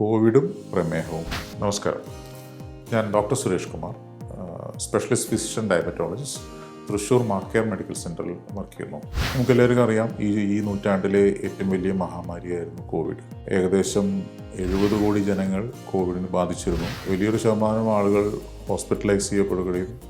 കോവിഡും പ്രമേഹവും. നമസ്കാരം. ഞാൻ doctor Suresh Kumar specialist physician diabetologist Thrissur Marcare medical സെന്ററിൽ വർക്ക് ചെയ്യുന്നു. നമുക്ക് എല്ലാവർക്കും അറിയാം ഈ ഈ നൂറ്റാണ്ടിലെ ഏറ്റവും വലിയ മഹാമാരിയായിരുന്നു കോവിഡ്. ഏകദേശം എഴുപത് കോടി ജനങ്ങൾ കോവിഡിന് ബാധിച്ചിരുന്നു. വലിയൊരു ശതമാനം ആളുകൾ ഹോസ്പിറ്റലൈസ് ചെയ്യപ്പെടുകയും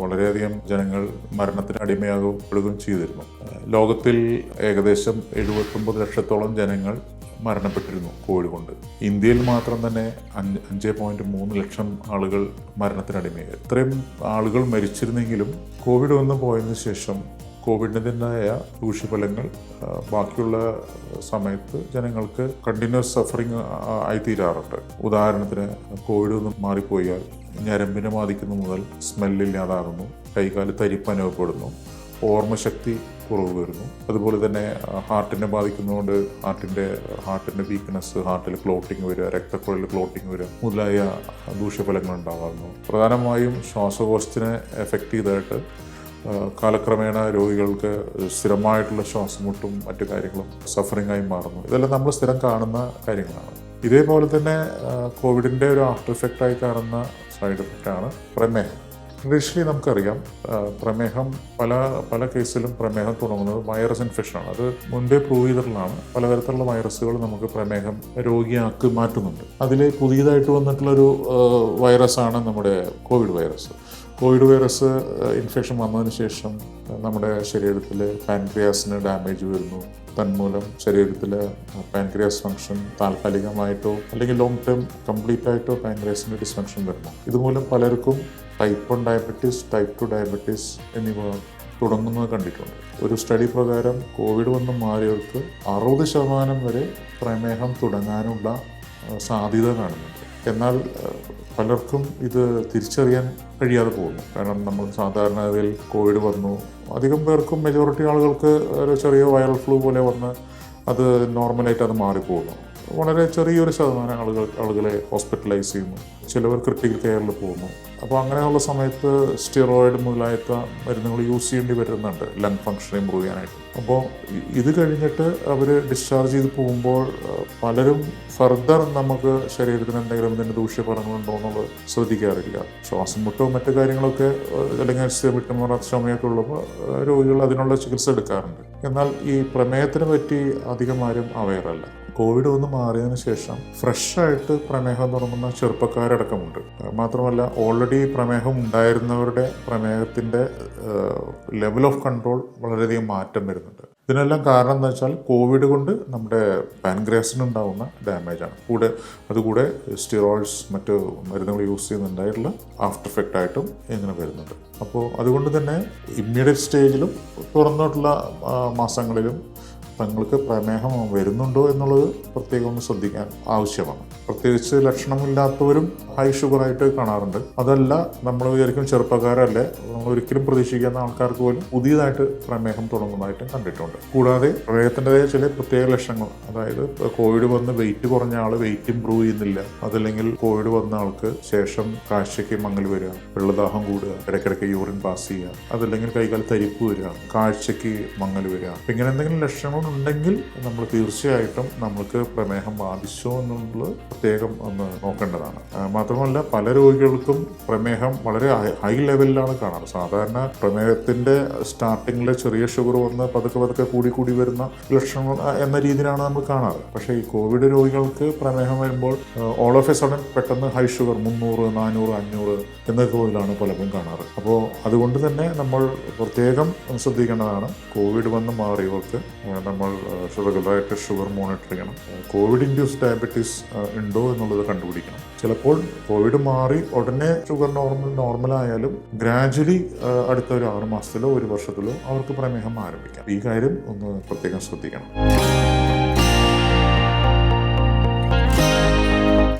വളരെയധികം ജനങ്ങൾ മരണത്തിന് അടിമയാകപ്പെടുകയും ചെയ്തിരുന്നു. ലോകത്തിൽ ഏകദേശം എഴുപത്തൊമ്പത് ലക്ഷത്തോളം ജനങ്ങൾ മരണപ്പെട്ടിരുന്നു കോവിഡ് കൊണ്ട്. ഇന്ത്യയിൽ മാത്രം തന്നെ അഞ്ച് അഞ്ച് പോയിന്റ് മൂന്ന് ലക്ഷം ആളുകൾ മരണത്തിനടിമയായി. ഇത്രയും ആളുകൾ മരിച്ചിരുന്നെങ്കിലും കോവിഡ് വന്ന് പോയതിന് ശേഷം കോവിഡിന്റെതായ ദൂഷ്യഫലങ്ങൾ ബാക്കിയുള്ള സമയത്ത് ജനങ്ങൾക്ക് കണ്ടിന്യൂസ് സഫറിങ് ആയിത്തീരാറുണ്ട്. ഉദാഹരണത്തിന് കോവിഡ് ഒന്ന് മാറിപ്പോയാൽ ഞരമ്പിനെ ബാധിക്കുന്നത് മുതൽ സ്മെല്ലില്ലാതാകുന്നു കൈകാൽ തരിപ്പ് അനുഭവപ്പെടുന്നു ഓർമ്മശക്തി കുറവ് വരുന്നു. അതുപോലെ തന്നെ ഹാർട്ടിനെ ബാധിക്കുന്നതുകൊണ്ട് ഹാർട്ടിന്റെ ഹാർട്ടിന്റെ വീക്ക്നെസ് ഹാർട്ടിൽ ക്ലോട്ടിങ് വരിക രക്തക്കുഴലിൽ ക്ലോട്ടിങ് വരിക മുതലായ ദൂഷ്യഫലങ്ങൾ ഉണ്ടാകാറുണ്ട് പ്രധാനമായും ശ്വാസകോശത്തിനെ എഫക്റ്റ് ചെയ്തതായിട്ട് കാലക്രമേണ രോഗികൾക്ക് സ്ഥിരമായിട്ടുള്ള ശ്വാസമുട്ടും മറ്റു കാര്യങ്ങളും സഫറിംഗ് ആയി മാറുന്നു. ഇതെല്ലാം നമ്മൾ സ്ഥിരം കാണുന്ന കാര്യങ്ങളാണ്. ഇതേപോലെ തന്നെ കോവിഡിന്റെ ഒരു ആഫ്റ്റർ എഫക്റ്റ് ആയി കാണുന്ന സൈഡ് എഫക്റ്റാണ് പ്രമേഹം. ട്രഡീഷണലി നമുക്കറിയാം. പ്രമേഹം പല പല കേസിലും പ്രമേഹം തുടങ്ങുന്നത് വൈറസ് ഇൻഫെക്ഷനാണ് അത് മുൻപേ പ്രൂവ് ചെയ്തിട്ടുള്ളതാണ്. പലതരത്തിലുള്ള വൈറസുകൾ നമുക്ക് പ്രമേഹം രോഗിയാക്കി മാറ്റുന്നുണ്ട്. അതിൽ പുതിയതായിട്ട് വന്നിട്ടുള്ളൊരു വൈറസാണ് നമ്മുടെ covid virus covid virus infection വന്നതിന് ശേഷം നമ്മുടെ ശരീരത്തിൽ പാൻക്രിയാസിന് ഡാമേജ് വരുന്നു. തന്മൂലം ശരീരത്തിലെ പാൻക്രിയാസ് ഫംഗ്ഷൻ താൽക്കാലികമായിട്ടോ അല്ലെങ്കിൽ ലോങ് ടേം കംപ്ലീറ്റ് ആയിട്ടോ പാൻക്രിയാസിന്റെ ഡിസ്ഫങ്ഷൻ വരുന്നു. ഇതുമൂലം പലർക്കും type one diabetes type two diabetes എന്നിവ തുടങ്ങുന്നത് കണ്ടിട്ടുണ്ട്. ഒരു സ്റ്റഡി പ്രകാരം കോവിഡ് വന്ന് മാറിയവർക്ക് അറുപത് ശതമാനം വരെ പ്രമേഹം തുടങ്ങാനുള്ള സാധ്യത കാണുന്നുണ്ട്. എന്നാൽ പലർക്കും ഇത് തിരിച്ചറിയാൻ കഴിയാതെ പോകുന്നു. കാരണം നമ്മൾ സാധാരണഗതിയിൽ കോവിഡ് വന്നു. അധികം പേർക്കും മെജോറിറ്റി ആളുകൾക്ക് ഒരു ചെറിയ വൈറൽ ഫ്ലൂ പോലെ വന്ന് അത് നോർമലായിട്ട് അത് മാറിപ്പോകുന്നു. വളരെ ചെറിയൊരു ശതമാനം ആളുകൾ ആളുകളെ ഹോസ്പിറ്റലൈസ് ചെയ്യുന്നു. ചിലവർ ക്രിട്ടിക്കൽ കെയറിൽ പോകുന്നു. അപ്പോൾ അങ്ങനെയുള്ള സമയത്ത് സ്റ്റിറോയിഡ് മുതലായത്ത മരുന്നുകൾ യൂസ് ചെയ്യേണ്ടി വരുന്നുണ്ട്. ലങ് ഫങ്ഷൻ ഇമ്പ്രൂവ് ചെയ്യാനായിട്ട്. അപ്പോൾ ഇത് കഴിഞ്ഞിട്ട് അവർ ഡിസ്ചാർജ് ചെയ്ത് പോകുമ്പോൾ പലരും ഫർദർ നമുക്ക് ശരീരത്തിന് എന്തെങ്കിലും ഇതിന്റെ ദൂഷ്യഫലങ്ങളുണ്ടോ എന്നുള്ളത് ശ്രദ്ധിക്കാറില്ല. ശ്വാസം മുട്ടോ മറ്റു കാര്യങ്ങളൊക്കെ അല്ലെങ്കിൽ വിട്ടുമാറാത്ത ചുമയൊക്കെ ഉള്ളപ്പോൾ രോഗികൾ അതിനുള്ള ചികിത്സ എടുക്കാറുണ്ട്. എന്നാൽ ഈ പ്രമേയത്തിനെ പറ്റി അധികം ആരും അവയറല്ല കോവിഡ് ഒന്ന് മാറിയതിനു ശേഷം ഫ്രഷായിട്ട് പ്രമേഹം തുടങ്ങുന്ന ചെറുപ്പക്കാരടക്കമുണ്ട്. മാത്രമല്ല ഓൾറെഡി പ്രമേഹം ഉണ്ടായിരുന്നവരുടെ പ്രമേഹത്തിന്റെ ലെവൽ ഓഫ് കൺട്രോൾ വളരെയധികം മാറ്റം വരുന്നുണ്ട്. ഇതിനെല്ലാം കാരണം എന്താ വെച്ചാൽ കോവിഡ് കൊണ്ട് നമ്മുടെ പാൻഗ്രാസിനുണ്ടാവുന്ന ഡാമേജാണ് കൂടെ അതുകൂടെ സ്റ്റിറോയിഡ്സ് മറ്റ് മരുന്നുകൾ യൂസ് ചെയ്യുന്നുണ്ടായിട്ടുള്ള ആഫ്റ്റർ എഫക്റ്റ് ആയിട്ടും ഇങ്ങനെ വരുന്നുണ്ട്. അപ്പോൾ അതുകൊണ്ട് തന്നെ ഇമ്മീഡിയറ്റ് സ്റ്റേജിലും തുറന്നിട്ടുള്ള മാസങ്ങളിലും തങ്ങൾക്ക് പ്രമേഹം വരുന്നുണ്ടോ എന്നുള്ളത് പ്രത്യേകം ഒന്ന് ശ്രദ്ധിക്കാൻ ആവശ്യമാണ്. പ്രത്യേകിച്ച് ലക്ഷണമില്ലാത്തവരും ഹൈ ഷുഗറായിട്ട് കാണാറുണ്ട്. അതല്ല നമ്മൾ വിചാരിക്കും ചെറുപ്പക്കാരല്ലേ. നമ്മൾ ഒരിക്കലും പ്രതീക്ഷിക്കുന്ന ആൾക്കാർക്ക് പോലും പുതിയതായിട്ട് പ്രമേഹം തുടങ്ങുന്നതായിട്ടും കണ്ടിട്ടുണ്ട്. കൂടാതെ പ്രമേഹത്തിന്റെതായ ചില പ്രത്യേക ലക്ഷണങ്ങൾ അതായത് കോവിഡ് വന്ന് വെയിറ്റ് കുറഞ്ഞ ആൾ വെയിറ്റ് ഇമ്പ്രൂവ് ചെയ്യുന്നില്ല. അതല്ലെങ്കിൽ കോവിഡ് വന്ന ആൾക്ക് ശേഷം കാഴ്ചയ്ക്ക് മങ്ങൽ വരിക വെള്ളദാഹം കൂടുക ഇടയ്ക്കിടയ്ക്ക് യൂറിൻ പാസ് ചെയ്യുക അതല്ലെങ്കിൽ കൈകാൽ തരിപ്പ് വരിക കാഴ്ചയ്ക്ക് മങ്ങൽ വരിക. ഇങ്ങനെ എന്തെങ്കിലും ലക്ഷണങ്ങൾ ഉണ്ടെങ്കിൽ നമ്മൾ തീർച്ചയായിട്ടും നമ്മൾക്ക് പ്രമേഹം ബാധിച്ചോ എന്നുള്ളത് പ്രത്യേകം ഒന്ന് നോക്കേണ്ടതാണ്. മാത്രമല്ല പല രോഗികൾക്കും പ്രമേഹം വളരെ ഹൈ- ലെവലിലാണ് കാണാറ്. സാധാരണ പ്രമേഹത്തിന്റെ സ്റ്റാർട്ടിങ്ങിലെ ചെറിയ ഷുഗർ വന്ന് പതുക്കെ പതുക്കെ കൂടി കൂടി വരുന്ന ലക്ഷണങ്ങൾ എന്ന രീതിയിലാണ് നമ്മൾ കാണാറ്. പക്ഷേ ഈ കോവിഡ് രോഗികൾക്ക് പ്രമേഹം വരുമ്പോൾ ഓൾ ഓഫ് എ സഡൻ പെട്ടെന്ന് ഹൈ ഷുഗർ മുന്നൂറ് നാനൂറ് അഞ്ഞൂറ് എന്ന തോതിലാണ് പലപ്പോഴും കാണാറ്. അപ്പോൾ അതുകൊണ്ട് തന്നെ നമ്മൾ പ്രത്യേകം ശ്രദ്ധിക്കേണ്ടതാണ്. കോവിഡ് വന്ന് മാറിയവർക്ക് നമ്മൾ റെഗുലറായിട്ട് ഷുഗർ മോണിറ്റർ ചെയ്യണം. കോവിഡ് ഇൻഡ്യൂസ് ഡയബറ്റീസ് ഉണ്ടോ എന്നുള്ളത് കണ്ടുപിടിക്കണം. ചിലപ്പോൾ കോവിഡ് മാറി ഉടനെ ഷുഗർ നോർമൽ നോർമലായാലും ഗ്രാജുവലി അടുത്ത ഒരു ആറ് മാസത്തിലോ ഒരു വർഷത്തിലോ അവർക്ക് പ്രമേഹം ആരംഭിക്കാം. ഈ കാര്യം ഒന്ന് പ്രത്യേകം ശ്രദ്ധിക്കണം.